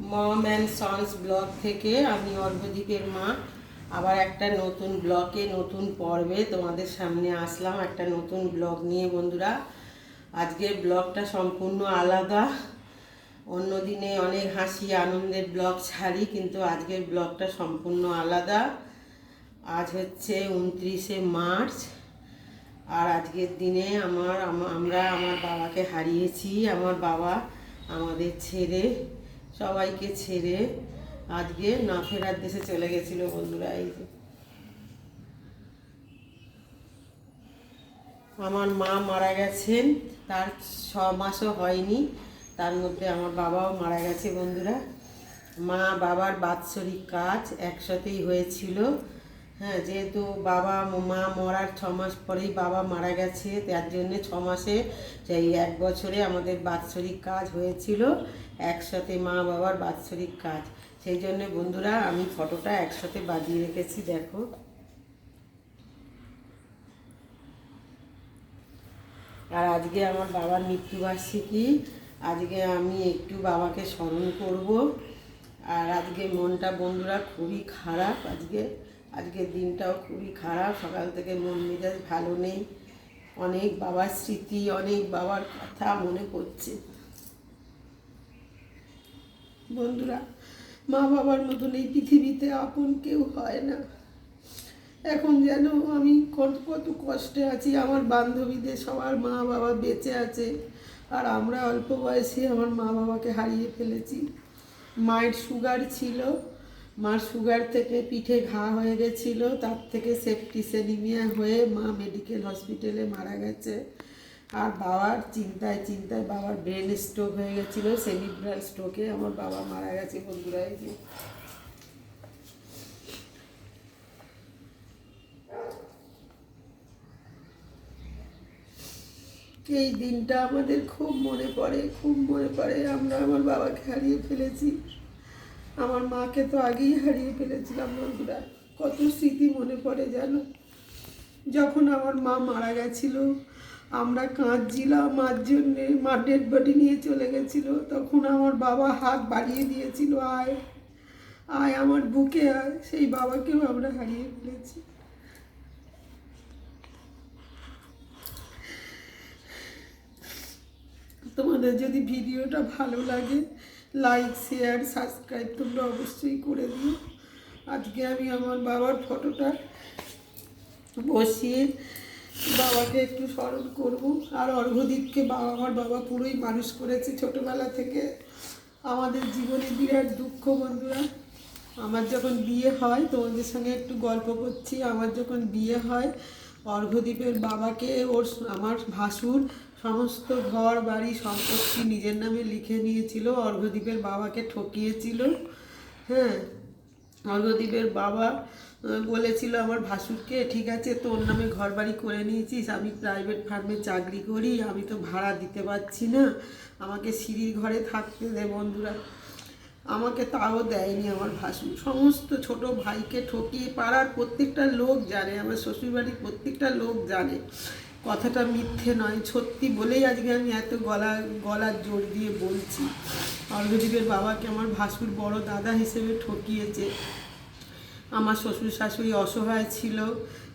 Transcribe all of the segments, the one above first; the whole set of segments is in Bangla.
মম অ্যান্ড সন্স ব্লগ থেকে আমি অর্ঘদীপের মা। আবার একটা নতুন ব্লকে নতুন পর্বে তোমাদের সামনে আসলাম, একটা নতুন ব্লগ নিয়ে বন্ধুরা। আজকের ব্লগটা সম্পূর্ণ আলাদা। অন্য দিনে অনেক হাসি, আনন্দের ব্লগ ছাড়ি, কিন্তু আজকের ব্লগটা সম্পূর্ণ আলাদা। আজ হচ্ছে উনত্রিশে মার্চ, আর আজকের দিনে আমার আমরা আমার বাবাকে হারিয়েছি, আমার বাবা আমাদের ছেড়ে সবাইকে ছেড়ে আজকে না ফেরার দেশে চলে গেছিল বন্ধুরা, এই যে। আমার মা মারা গেছেন, তার ছ মাসও হয়নি, তার মধ্যে আমার বাবাও মারা গেছে বন্ধুরা। মা বাবার বাৎসরিক কাজ একসাথেই হয়েছিল। হ্যাঁ যেহেতু বাবা, মা মরার ছ মাস পরেই বাবা মারা গেছে, তার জন্যে ছ মাসে সেই এক বছরে আমাদের বাৎসরিক কাজ হয়েছিল। একসাথে মা বাবার বাৎসরিক কাজ। সেই জন্য বন্ধুরা, আমি ফটোটা একসাথে বাজিয়ে রেখেছি, দেখো। আর আজকে আমার বাবার মৃত্যুবার্ষিকী। আজকে আমি একটু বাবাকে স্মরণ করব। আর আজকে মনটা বন্ধুরা খুবই খারাপ আজকে। আজকের দিনটাও খুবই খারাপ। সকাল থেকে মন মেজাজ ভালো নেই। অনেক বাবার স্মৃতি, অনেক বাবার কথা মনে পড়ছে। বন্ধুরা, মা বাবার মতন এই পৃথিবীতে আপন কেউ হয় না। এখন যেন আমি কত কত কষ্টে আছি, আমার বান্ধবীদের সবার মা বাবা বেঁচে আছে, আর আমরা অল্প বয়সে আমার মা বাবাকে হারিয়ে ফেলেছি। মায়ের সুগার ছিল, মার সুগার থেকে পিঠে ঘা হয়ে গেছিল, তার থেকে সেপ্টিসেনিমিয়া হয়ে মা মেডিকেল হসপিটালে মারা গেছে। আর বাবার চিন্তায় চিন্তায় বাবার ব্রেন স্ট্রোক হয়ে গেছিল সেমিব্রাল স্ট্রোকে আমার বাবা মারা গেছে বন্ধুরা যে। এই দিনটা আমাদের খুব মনে পড়ে, খুব মনে পড়ে। আমরা আমার বাবাকে হারিয়ে ফেলেছি। আমার মাকে তো আগেই হারিয়ে ফেলেছিলাম বন্ধুরা। কত স্মৃতি মনে পড়ে জানো? যখন আমার মা মারা গেছিল আমরা কাঁদছিলাম, মার জন্যে মা ডেড বডি নিয়ে চলে গেছিল। তখন আমার বাবা হাত বাড়িয়ে দিয়েছিল, আয় আয় আমার বুকে, আয়। সেই বাবাকেও আমরা হারিয়ে ফেলেছি। তোমাদের যদি ভিডিওটা ভালো লাগে লাইক শেয়ার সাবস্ক্রাইব তোমরা অবশ্যই করে দিও। আজকে আমি আমার বাবার ফটোটা বসিয়ে বাবাকে একটু স্মরণ করব। আর অর্ঘদীপকে বাবা, আমার বাবা পুরোই মানুষ করেছে ছোটোবেলা থেকে। আমাদের জীবনে বিরাট দুঃখ বন্ধুরা। আমার যখন বিয়ে হয়, তোমাদের সঙ্গে একটু গল্প করছি। আমার যখন বিয়ে হয় অর্ঘদ্বীপের বাবাকে ওর আমার ভাসুর সমস্ত ঘর, বাড়ি, সম্পত্তি নিজের নামে লিখে নিয়েছিল। অর্ঘদ্বীপের বাবাকে ঠকিয়েছিল। হ্যাঁ অর্ঘদ্বীপের বাবা বলেছিল আমার ভাসুরকে, ঠিক আছে, তোর নামে ঘর বাড়ি করে নিয়েছিস, আমি প্রাইভেট ফার্মে চাকরি করি, আমি তো ভাড়া দিতে পারছি না, আমাকে সিঁড়ির ঘরে থাকতে দে বন্ধুরা। আমাকে তাও দেয়নি আমার ভাসুর। সমস্ত ছোট ভাইকে ঠকিয়ে পাড়ার প্রত্যেকটা লোক জানে, আমার শ্বশুরবাড়ির প্রত্যেকটা লোক জানে। কথাটা মিথ্যে নয়, সত্যি বলেই আজকে আমি এত গলা, গলার জোর দিয়ে বলছি। অর্ঘদীপের বাবাকে আমার ভাসুর বড় দাদা হিসেবে ঠকিয়েছে। আমার শ্বশুর শাশুড়ি অসহায় ছিল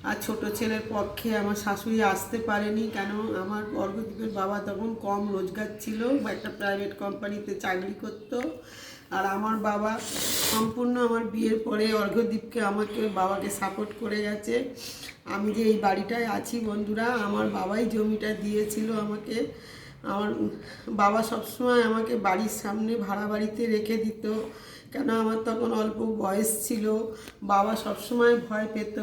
আর ছোট ছেলের পক্ষে আমার শাশুড়ি আসতে পারেনি, কেন আমার অর্ঘদীপের বাবা তখন কম রোজগার ছিল, বা একটা প্রাইভেট কোম্পানিতে চাকরি করতো। আর আমার বাবা সম্পূর্ণ আমার বিয়ের পরে অর্ঘদীপকে আমাকে, বাবাকে সাপোর্ট করে গেছে। আমি যে এই বাড়িটায় আছি বন্ধুরা, আমার বাবাই জমিটা দিয়েছিল আমাকে। আমার বাবা সবসময় আমাকে বাড়ির সামনে ভাড়া বাড়িতে রেখে দিত। কেন আমার তখন অল্প বয়স ছিল? বাবা সবসময় ভয় পেত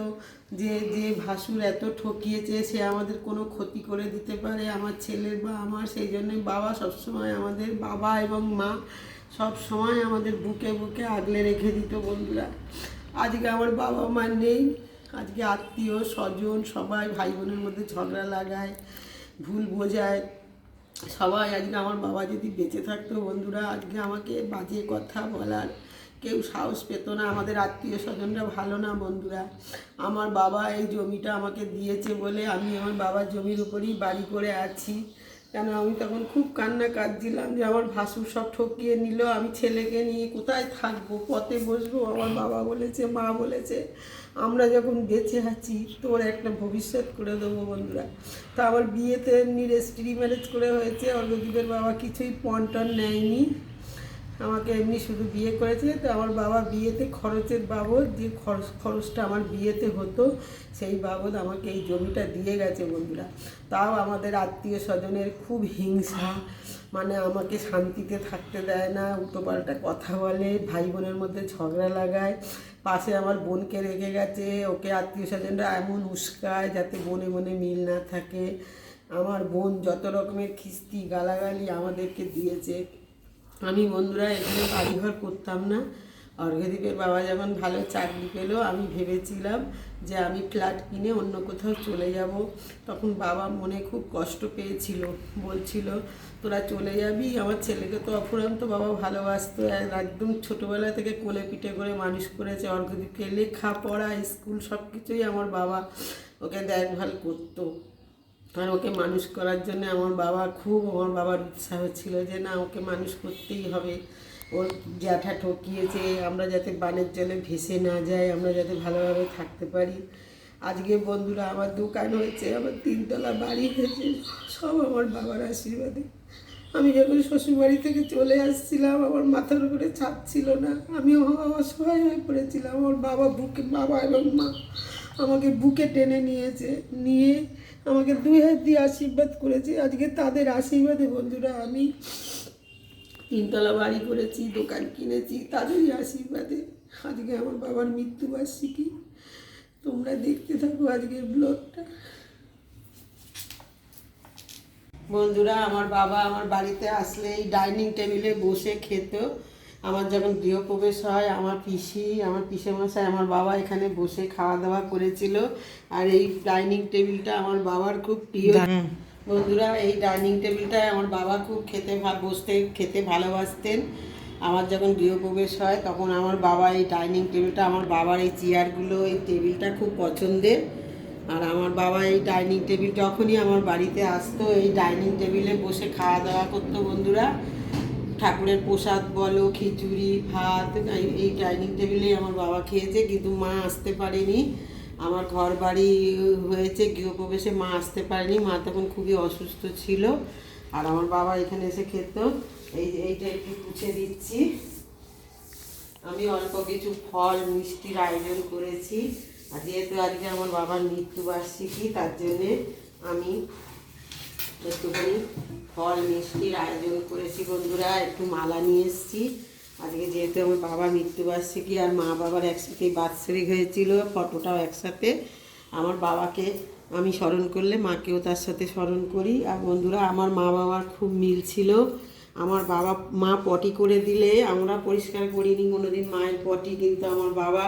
যে যে ভাসুর এত ঠকিয়েছে, সে আমাদের কোনো ক্ষতি করে দিতে পারে, আমার ছেলের বা আমার, সেই জন্যই বাবা সবসময় আমাদের বাবা এবং মা সব সময় আমাদের বুকে বুকে আগলে রেখে দিত বন্ধুরা। আজকে আমার বাবা মা নেই। আজকে আত্মীয়, স্বজন, সবাই ভাই বোনের মধ্যে ঝগড়া লাগায়, ভুল বোঝায়। সবাই আজকে আমার বাবা যদি বেঁচে থাকতো বন্ধুরা, আজকে আমাকে বাজে কথা বলার কেউ সাহস পেত না, আমাদের আত্মীয় স্বজনরা ভালো না বন্ধুরা। আমার বাবা এই জমিটা আমাকে দিয়েছে বলে আমি আমার বাবার জমির উপরেই বাড়ি করে আছি। কেন আমি তখন খুব কান্না কাঁদছিলাম যে আমার ভাসুর সব ঠকিয়ে নিল, আমি ছেলেকে নিয়ে কোথায় থাকব, পথে বসবো? আমার বাবা বলেছে, মা বলেছে, আমরা যখন বেঁচে আছি, তোর একটা ভবিষ্যৎ করে দেবো বন্ধুরা। তা আমার বিয়েতে এমনি রেজিস্ট্রি ম্যারেজ করে হয়েছে অর্ঘদীপের বাবা কিছুই পণ টন নেয়নি। আমাকে এমনি শুধু বিয়ে করেছে, তো আমার বাবা বিয়েতে খরচের বাবদ যে খরচ, খরচটা আমার বিয়েতে হতো, সেই বাবদ আমাকে এই জমিটা দিয়ে গেছে বন্ধুরা। তাও আমাদের আত্মীয় স্বজনের খুব হিংসা মানে আমাকে শান্তিতে থাকতে দেয় না, উল্টোপাল্টা কথা বলে ভাই বোনের মধ্যে ঝগড়া লাগায়, পাশে আমার বোনকে রেখে গেছে, ওকে আত্মীয় স্বজনরা এমন উস্কায় যাতে বনে বনে মিল না থাকে। আমার বোন যত রকমের খিস্তি, গালাগালি আমাদেরকে দিয়েছে। আমি বন্ধুরা এখানে বাড়িঘর করতাম না। অর্ঘদীপের বাবা যখন ভালো চাকরি পেল, আমি ভেবেছিলাম যে আমি ফ্ল্যাট কিনে অন্য কোথাও চলে যাব। তখন বাবা মনে খুব কষ্ট পেয়েছিল, বলছিল, তোরা চলে যাবি? আমার ছেলেকে তো অফুরান্ত বাবা ভালোবাসতো। একদম ছোটোবেলা থেকে কোলে পিঠে করে মানুষ করেছে অর্ঘদীপকে লেখাপড়া, স্কুল সব কিছুই আমার বাবা ওকে দেখভাল করতো। আর ওকে মানুষ করার জন্য আমার বাবা খুব, আমার বাবার উৎসাহ ছিল যে না, ওকে মানুষ করতেই হবে। ওর জ্যাঠা ঠকিয়েছে, আমরা যাতে বানের জলে ভেসে না যাই, আমরা যাতে ভালোভাবে থাকতে পারি। আজকে বন্ধুরা, আমার দোকান হয়েছে, আমার তিনতলা বাড়ি হয়েছে, সব আমার বাবার আশীর্বাদে। আমি যখন শ্বশুরবাড়ি থেকে চলে আসছিলাম, আমার মাথার উপরে ছাদ ছিল না। আমি অসহায় হয়ে পড়েছিলাম। আমার বাবা বুকে, বাবা এবং মা আমাকে বুকে টেনে নিয়েছে, নিয়ে আমাকে দুই হাত দিয়ে আশীর্বাদ করেছে। আজকে তাদের আশীর্বাদে বন্ধুরা, আমি তিনতলা বাড়ি করেছি, দোকান কিনেছি, তাদেরই আশীর্বাদে। আজকে আমার বাবার মৃত্যুবার্ষিকী তোমরা দেখতে থাকো আজকের ব্লগটা। বন্ধুরা, আমার বাবা আমার বাড়িতে আসলে এই ডাইনিং টেবিলে বসে খেত। আমার যখন গৃহপ্রবেশ হয় আমার পিসি আমার পিসে মশাই আমার বাবা এখানে বসে খাওয়া দাওয়া করেছিল। আর এই ডাইনিং টেবিলটা আমার বাবার খুব প্রিয়। বন্ধুরা এই ডাইনিং টেবিলটায় আমার বাবা খুব খেতে বসতে খেতে ভালোবাসতেন। আমার যখন গৃহপ্রবেশ হয় তখন আমার বাবা এই ডাইনিং টেবিলটা আমার বাবার এই চেয়ারগুলো এই টেবিলটা খুব পছন্দের। আর আমার বাবা এই ডাইনিং টেবিল যখনই আমার বাড়িতে আসতো এই ডাইনিং টেবিলে বসে খাওয়া দাওয়া করতো বন্ধুরা। ঠাকুরের প্রসাদ বলো, খিচুড়ি, ভাত, এই- ডাইনিং টেবিলেই আমার বাবা খেয়েছে, কিন্তু মা আসতে পারেনি। আমার ঘর বাড়ি হয়েছে, গৃহপ্রবেশে মা আসতে পারেনি। মা তখন খুবই অসুস্থ ছিল। আর আমার বাবা এখানে এসে খেত। এই এইটা একটু পুছে দিচ্ছি। আমি অল্প কিছু ফল, মিষ্টির আয়োজন করেছি। আর যেহেতু আজকে আমার বাবার মৃত্যুবার্ষিকী, তার জন্যে আমি একটুখানি ফল মিষ্টির আয়োজন করেছি বন্ধুরা, একটু মালা নিয়ে এসেছি। আজকে যেহেতু আমার বাবার মৃত্যুবার্ষিকী আর মা বাবার একসাথে বাৎসরিক হয়েছিল, ফটোটাও একসাথে। আমার বাবাকে আমি স্মরণ করলে মাকেও তার সাথে স্মরণ করি। আর বন্ধুরা, আমার মা বাবার খুব মিল ছিল। আমার বাবা মা পটি করে দিলে, আমরা পরিষ্কার করিনি, কোনোদিন মায়ের পটি, কিন্তু আমার বাবা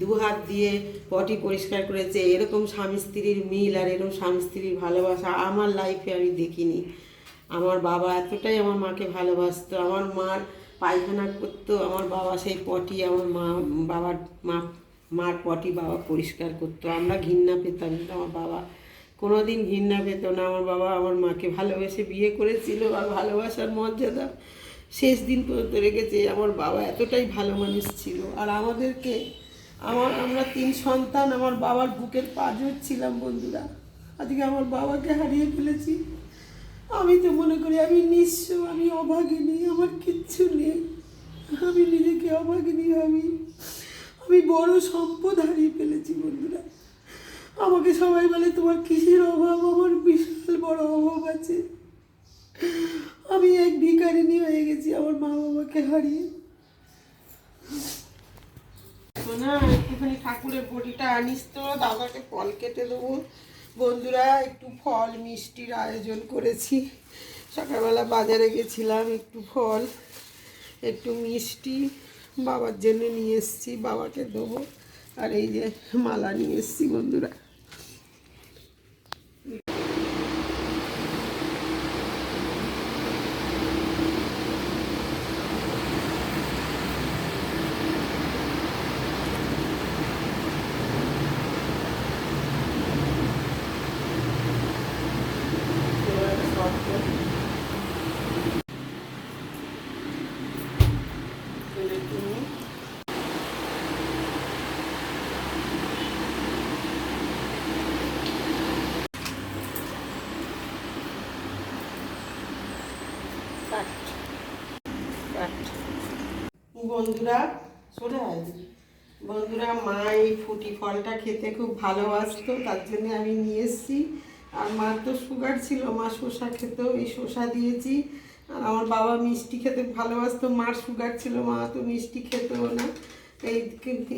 দু হাত দিয়ে পটি পরিষ্কার করেছে। এরকম স্বামী স্ত্রীর মিল আর এরকম স্বামী স্ত্রীর ভালোবাসা আমার লাইফে আমি দেখিনি। আমার বাবা এতটাই আমার মাকে ভালোবাসতো, আমার মার পায়খানা করতো, আমার বাবা সেই পটি, আমার মা, বাবার মা, মার পটি বাবা পরিষ্কার করতো। আমরা ঘৃণা পেতাম কিন্তু আমার বাবা কোনো দিন ঘৃণা পেত না। আমার বাবা আমার মাকে ভালোবেসে বিয়ে করেছিল আর ভালোবাসার মর্যাদা শেষ দিন পর্যন্ত রেখেছে। আমার বাবা এতটাই ভালো মানুষ ছিল। আর আমাদেরকে, আমার, আমরা তিন সন্তান, আমার বাবার বুকের পাঁচর ছিলাম বন্ধুরা। আজকে আমার বাবাকে হারিয়ে ফেলেছি। আমি তো মনে করি আমি নিঃস্ব, আমি অভাগিনী, আমার কিচ্ছু নেই। আমি নিজেকে অভাগিনী ভাবি আমি বড় সম্পদ হারিয়ে ফেলেছি বন্ধুরা। আমাকে সবাই বলে, তোমার কিসের অভাব? আমার বিশাল বড় অভাব আছে। আমি এক ভিকারিনী হয়ে গেছি, আমার মা বাবাকে হারিয়ে। না একটুখানি ঠাকুরের বটিটা আনিস তো দাদাকে ফল কেটে দেবো। বন্ধুরা, একটু ফল মিষ্টির আয়োজন করেছি। সকালবেলা বাজারে গেছিলাম একটু ফল, একটু মিষ্টি। বাবার জন্য নিয়ে এসেছি, বাবাকে দেবো। আর এই যে মালা নিয়ে এসেছি বন্ধুরা এবার একটা শর্ট করে বন্ধুরা সরে বন্ধুরা মা এই ফুটি ফলটা খেতে খুব ভালোবাসতো, তার জন্য আমি নিয়ে এসেছি। আর মার তো সুগার ছিল, মা শসা খেতেও এই শসা দিয়েছি। আর আমার বাবা মিষ্টি খেতে ভালোবাসতো, মার সুগার ছিল, মা তো মিষ্টি খেতেও না। এই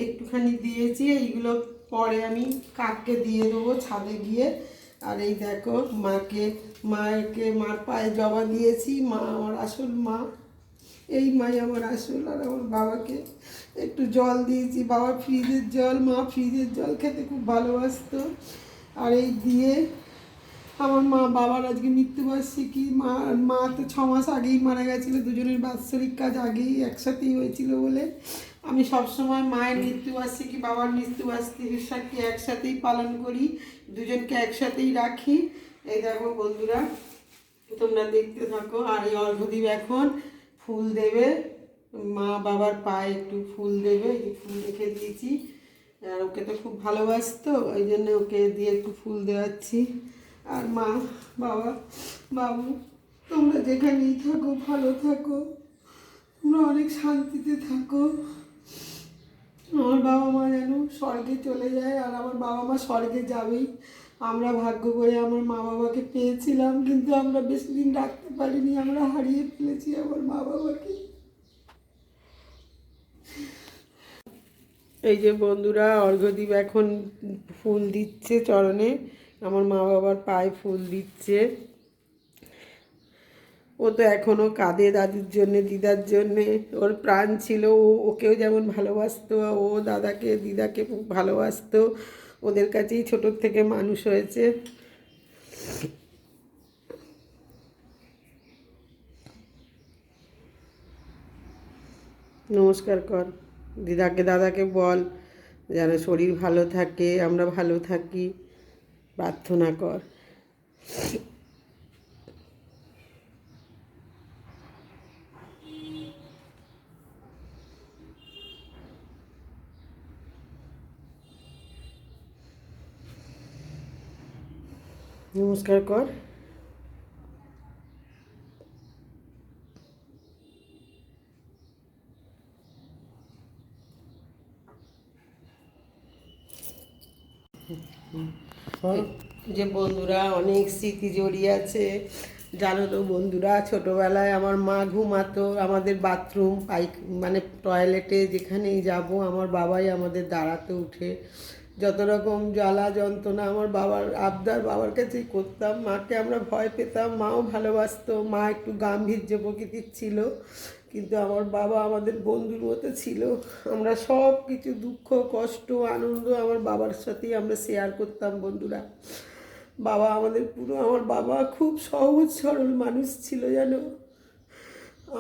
একটুখানি দিয়েছি, এইগুলো পরে আমি কাককে দিয়ে দেবো ছাদে গিয়ে। আর এই দেখো, মাকে মাকে, মার পায়ে জবা দিয়েছি, মা আমার আসল মা। এই মাই আমার আসল আর আমার বাবাকে। একটু জল দিয়েছি, বাবা ফ্রিজের জল, মা ফ্রিজের জল খেতে খুব ভালোবাসতো। আর এই দিয়ে আমার মা, বাবার আজকে মৃত্যুবার্ষিকী, মা মা তো ছ মাস আগেই মারা গেছিল, দুজনের বাৎসরিক কাজ আগেই একসাথেই হয়েছিল বলে। আমি সবসময় মায়ের মৃত্যুবার্ষিকী, বাবার মৃত্যুবার্ষিকী একসাথেই পালন করি, দুজনকে একসাথেই রাখি। এই দেখো বন্ধুরা, তোমরা দেখতে থাকো, আর এই অর্ঘদীপ এখন ফুল দেবে। মা বাবার পায়ে একটু ফুল দেবে ফুল রেখে দিয়েছি। আর ওকে তো খুব ভালোবাসতো, ওই জন্য ওকে দিয়ে একটু ফুল দেওয়াচ্ছি। আর মা, বাবা, বাবু, তোমরা যেখানেই থাকো, ভালো থাকো। তোমরা অনেক শান্তিতে থাকো। আমার বাবা মা যেন স্বর্গে চলে যায়, আর আমার বাবা মা স্বর্গে যাবেই। আমরা ভাগ্য করে আমার মা বাবাকে পেয়েছিলাম, কিন্তু আমরা বেশি দিন রাখতে পারিনি, আমরা হারিয়ে ফেলেছি আমার মা বাবাকে। এই যে বন্ধুরা অর্ঘদ্বীপ এখন ফুল দিচ্ছে চরণে, আমার মা বাবার পায়ে ফুল দিচ্ছে। ও তো এখনও কাঁদে দাদির জন্যে, দিদার জন্যে। ওর প্রাণ ছিল, ও, ওকেও যেমন ভালোবাসতো, ও দাদাকে, দিদাকে ভালোবাসতো। ওদের কাছেই ছোটোর থেকে মানুষ হয়েছে। নমস্কার কর। দিদাকে, দাদাকে বল যেন শরীর ভালো থাকে, আমরা ভালো থাকি। প্রার্থনা কর। নমস্কার কর। যে বন্ধুরা অনেক স্মৃতি জড়িয়ে আছে। জানো তো বন্ধুরা ছোটোবেলায় আমার মা ঘুমাতো আমাদের বাথরুম পাইক মানে টয়লেটে যেখানেই যাব আমার বাবাই আমাদের দাঁড়াতে উঠে যত রকম জ্বালা যন্ত্রণা আমার বাবার আবদার বাবার কাছেই করতাম, মাকে আমরা ভয় পেতাম, মাও ভালোবাসতো, মা একটু গাম্ভীর্য প্রকৃতির ছিল, কিন্তু আমার বাবা আমাদের বন্ধুর মতো ছিল। আমরা সব কিছু দুঃখ, কষ্ট, আনন্দ আমার বাবার সাথেই আমরা শেয়ার করতাম বন্ধুরা। বাবা আমাদের পুরো, আমার বাবা খুব সহজ সরল মানুষ ছিল জানো।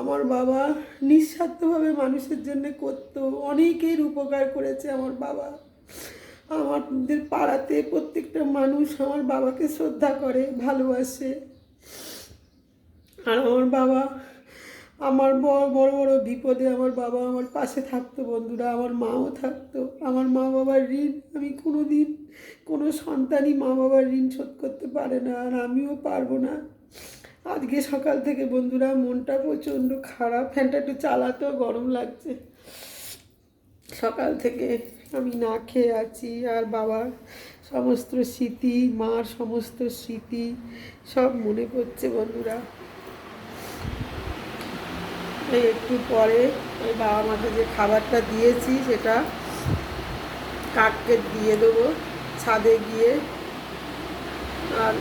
আমার বাবা নিঃস্বার্থভাবে মানুষের জন্য করতো, অনেকের উপকার করেছে আমার বাবা। আমাদের পাড়াতে প্রত্যেকটা মানুষ আমার বাবাকে শ্রদ্ধা করে, ভালোবাসে। আর আমার বাবা, আমার বড় বড় বড় বিপদে আমার বাবা আমার পাশে থাকতো বন্ধুরা, আমার মাও থাকতো। আমার মা বাবার ঋণ, আমি কোনো দিন কোনো সন্তানই মা বাবার ঋণ শোধ করতে পারে না, আর আমিও পারব না। আজকে সকাল থেকে বন্ধুরা মনটা প্রচণ্ড খারাপ, ফ্যানটা একটু চালাতেও গরম লাগছে। সকাল থেকে আমি না খেয়ে আছি, আর বাবার সমস্ত স্মৃতি, মার সমস্ত স্মৃতি সব মনে পড়ছে বন্ধুরা। একটু পরে ওই বাবা মাকে যে খাবারটা দিয়েছি, সেটা কাককে দিয়ে দেবো ছাদে গিয়ে। আর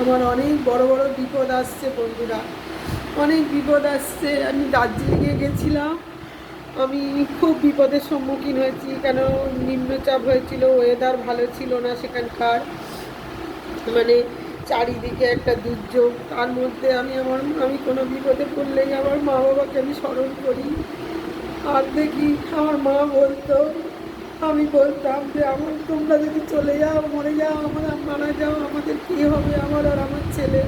আমার অনেক বড় বড় বিপদ আসছে বন্ধুরা। অনেক বিপদ আসছে। আমি দার্জিলিংয়ে গেছিলাম। আমি খুব বিপদের সম্মুখীন হয়েছি, কেন নিম্নচাপ হয়েছিল ওয়েদার ভালো ছিল না সেখানকার। মানে চারিদিকে একটা দুর্যোগ, তার মধ্যে আমি আমার, আমি কোনো বিপদে পড়লেই আমার মা বাবাকে আমি স্মরণ করি। আর দেখি আমার মা বলতো, আমি বলতাম যে, আমার, তোমরা যদি চলে যাও, মরে যাও, আমার মারা যাও, আমাদের কী হবে, আমার আর আমার ছেলে?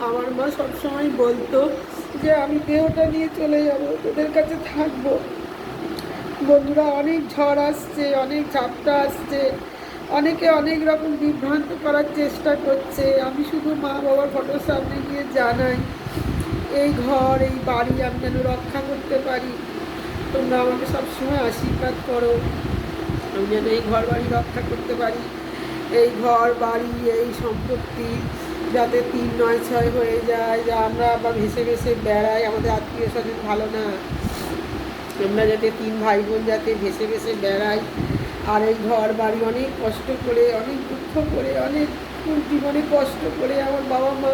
আমার মা সবসময় বলতো যে আমি দেহটা নিয়ে চলে যাব, তোদের কাছে থাকব। বন্ধুরা, অনেক ঝড় আসছে, অনেক ঝাপটা আসছে। অনেকে অনেক রকম বিভ্রান্ত করার চেষ্টা করছে। আমি শুধু মা বাবার ফটোর সামনে গিয়ে জানাই, এই ঘর, এই বাড়ি আমি যেন রক্ষা করতে পারি। তোমরা আমাকে সবসময় আশীর্বাদ করো। আমি যেন এই ঘর বাড়ি রক্ষা করতে পারি। এই ঘর, বাড়ি, এই সম্পত্তি যাতে তিন নয় ছয় হয়ে যায়, যা আমরা আবার ভেসে ভেসে বেড়াই, আমাদের আত্মীয় স্বজন ভালো না। আমরা যাতে তিন ভাই বোন যাতে ভেসে ভেসে বেড়াই, আর এই ঘর বাড়ি অনেক কষ্ট করে, অনেক দুঃখ করে, অনেক জীবনে কষ্ট করে আমার বাবা মা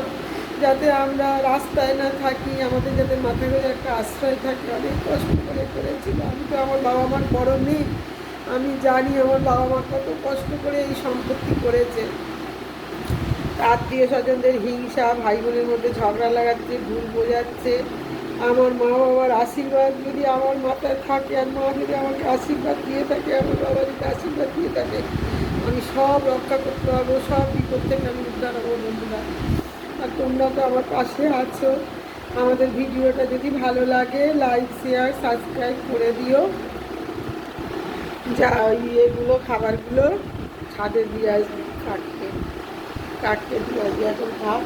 যাতে আমরা রাস্তায় না থাকি, আমাদের যাতে মাথা করে একটা আশ্রয় থাকে, অনেক কষ্ট করে করেছিল। আমি তো আমার বাবা মার বড় নেই আমি জানি আমার বাবা মা কত কষ্ট করে এই সম্পত্তি করেছে। আত্মীয় স্বজনদের হিংসা ভাই বোনের মধ্যে ঝগড়া লাগাচ্ছে, ভুল বোঝাচ্ছে। আমার মা বাবার আশীর্বাদ যদি আমার মাথায় থাকে আর মা যদি আমাকে আশীর্বাদ দিয়ে থাকে, আমার বাবা যদি আশীর্বাদ দিয়ে থাকে, আমি সব রক্ষা করতে পারব, সব বিপদ থেকে আমি উদ্ধার হব বন্ধুরা। আর তোমরা তো আমার পাশে আছো। আমাদের ভিডিওটা যদি ভালো লাগে লাইক শেয়ার সাবস্ক্রাইব করে দিও। যা ইয়েগুলো, খাবারগুলো ছাদে দিয়ে আসবি কাটতে কাটতে আসবি এখন খাও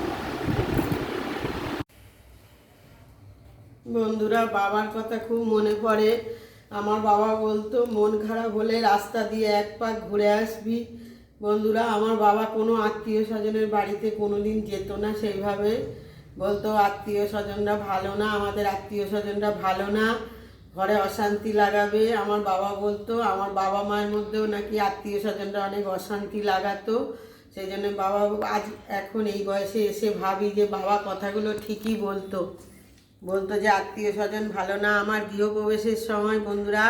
বন্ধুরা, বাবার কথা খুব মনে পড়ে। আমার বাবা বলতো, মন খারাপ হলে রাস্তা দিয়ে এক পাক ঘুরে আসবি। বন্ধুরা, আমার বাবা কোনো আত্মীয় স্বজনের বাড়িতে কোনো দিন যেত না সেইভাবে। বলতো, আত্মীয় স্বজনরা ভালো না, আমাদের আত্মীয় স্বজনরা ভালো না, ঘরে অশান্তি লাগাবে। আমার বাবা বলতো, আমার বাবা মায়ের মধ্যেও নাকি আত্মীয় স্বজনরা অনেক অশান্তি লাগাতো। সেই জন্য বাবা আজ এখন এই বয়সে এসে ভাবি যে বাবা কথাগুলো ঠিকই বলতো। বলতো যে আত্মীয় স্বজন ভালো না। আমার গৃহপ্রবেশের সময় বন্ধুরা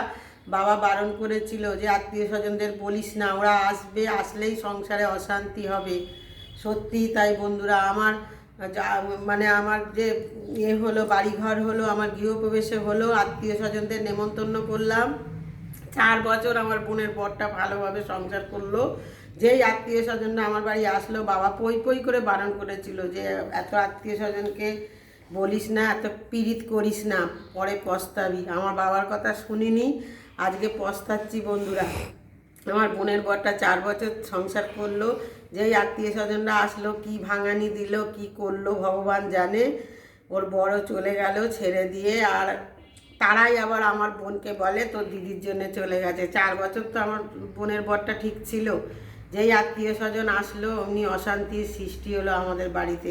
বাবা বারণ করেছিল যে আত্মীয় স্বজনদের বলিস না, ওরা আসবে, আসলেই সংসারে অশান্তি হবে। সত্যি তাই বন্ধুরা, আমার মানে আমার যে ইয়ে হলো, বাড়িঘর হলো, আমার গৃহপ্রবেশে হলো, আত্মীয় স্বজনদের নেমন্তন্ন করলাম। চার বছর আমার বোনের বরটা ভালোভাবে সংসার করল। যেই আত্মীয় স্বজনরা আমার বাড়ি আসলো, বাবা পই পই করে বারণ করেছিল যে, এত আত্মীয় স্বজনকে বলিস না, এত পীড়িত করিস না, পরে পস্তাবি। আমার বাবার কথা শুনিনি, আজকে পস্তাচ্ছি বন্ধুরা। আমার বোনের বরটা চার বছর সংসার করল, যেই আত্মীয় স্বজনরা আসলো, কি ভাঙানি দিল, কি করল, ভগবান জানে। ওর বড় চলে গেল, ছেড়ে দিয়ে, আর তারাই আবার আমার বোনকে বলে, তোর দিদির জন্য চলে গেছে। চার বছর তো আমার বোনের বরটা ঠিক ছিল। যেই আত্মীয় স্বজন আসলো, অমনি অশান্তির সৃষ্টি হলো আমাদের বাড়িতে।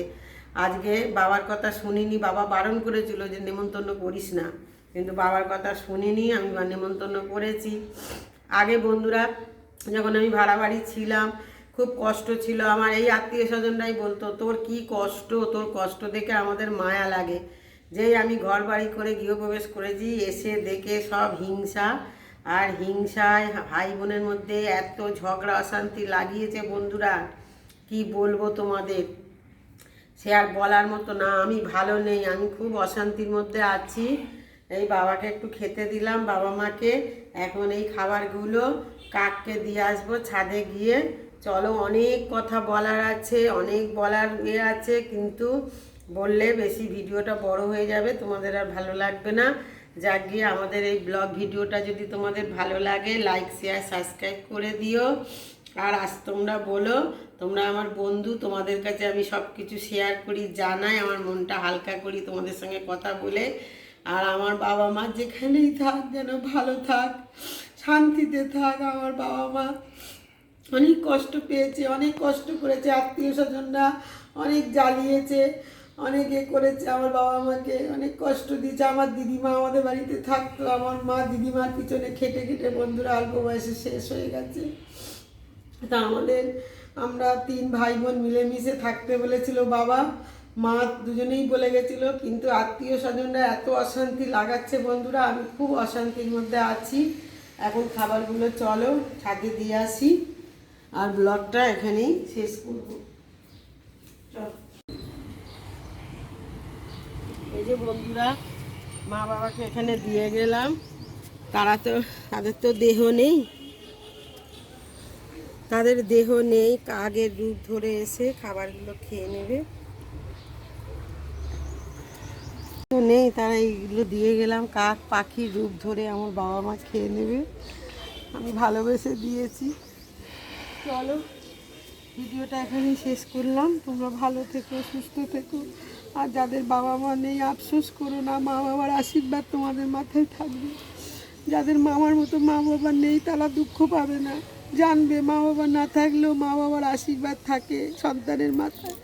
আজকে বাবার কথা শুনিনি, বাবা বারণ করেছিল যে, নেমন্তন্ন করিস না। কিন্তু বাবার কথা শুনিনি, আমি নেমন্তন্ন করেছি। আগে বন্ধুরা, যখন আমি ভাড়া বাড়ি ছিলাম, খুব কষ্ট ছিল। আমার এই আত্মীয় স্বজনরাই বলতো, তোর কি কষ্ট? তোর কষ্ট দেখে আমাদের মায়া লাগে। যেই আমি ঘর বাড়ি করে গৃহপ্রবেশ করেছি, এসে দেখে সব হিংসা আর হিংসায় ভাই বোনের মধ্যে এত ঝগড়া, অশান্তি লাগিয়েছে বন্ধুরা। কি বলব তোমাদের? সে আর বলার মতো না, আমি ভালো নেই, আমি খুব অশান্তির মধ্যে আছি। এই বাবাকে একটু খেতে দিলাম, বাবা মাকে। এখন এই খাবারগুলো কাককে দিয়ে আসব ছাদে গিয়ে। চলো, অনেক কথা বলার আছে, অনেক বলার ইয়ে আছে, কিন্তু বললে বেশি ভিডিওটা বড় হয়ে যাবে, তোমাদের আর ভালো লাগবে না। যাক, গিয়ে আমাদের এই ব্লগ ভিডিওটা যদি তোমাদের ভালো লাগে লাইক শেয়ার সাবস্ক্রাইব করে দিও। আর আজ তোমরা বলো, তোমরা আমার বন্ধু, তোমাদের কাছে আমি সব কিছু শেয়ার করি, জানাই, আমার মনটা হালকা করি, তোমাদের সঙ্গে কথা বলে। আর আমার বাবা মা যেখানেই থাক, যেন ভালো থাক, শান্তিতে থাক, আমার বাবা মা অনেক কষ্ট পেয়েছে, অনেক কষ্ট করেছে, আত্মীয় স্বজনরা অনেক জ্বালিয়েছে। অনেক করেছে, আমার বাবা মাকে অনেক কষ্ট দিয়েছে। আমার দিদিমা আমাদের বাড়িতে থাকতো, আমার মা দিদিমার পিছনে খেটে খেটে, বন্ধুরা অল্প বয়সে শেষ হয়ে গেছে। তা আমাদের, আমরা তিন ভাই বোন মিলেমিশে থাকতে বলেছিল বাবা। মা দুজনেই বলে গেছিল, কিন্তু আত্মীয় স্বজনরা এত অশান্তি লাগাচ্ছে বন্ধুরা, আমি খুব অশান্তির মধ্যে আছি। এখন খাবারগুলো চলো, ছাদে দিয়ে আসি। আর ব্লগটা এখানেই শেষ করব। চল। এই যে বন্ধুরা, মা বাবাকে এখানে দিয়ে গেলাম। তারা তো, তাদের তো দেহ নেই। তাদের দেহ নেই কাগের রূপ ধরে এসে খাবারগুলো খেয়ে নেবে। তো নেই, তারা এইগুলো দিয়ে গেলাম। কাক পাখির রূপ ধরে আমার বাবা মা খেয়ে নেবে। আমি ভালোবেসে দিয়েছি। চলো, ভিডিওটা এখানেই শেষ করলাম। তোমরা ভালো থেকো, সুস্থ থেকো। আর যাদের বাবা মা নেই, আফসোস করো না, মা বাবার আশীর্বাদ তোমাদের মাথায় থাকবে। যাদের মামার মতো মা বাবা নেই, তারা দুঃখ পাবে না। জানবে মা বাবা না থাকলেও মা বাবার আশীর্বাদ থাকে সন্তানের মাথায়।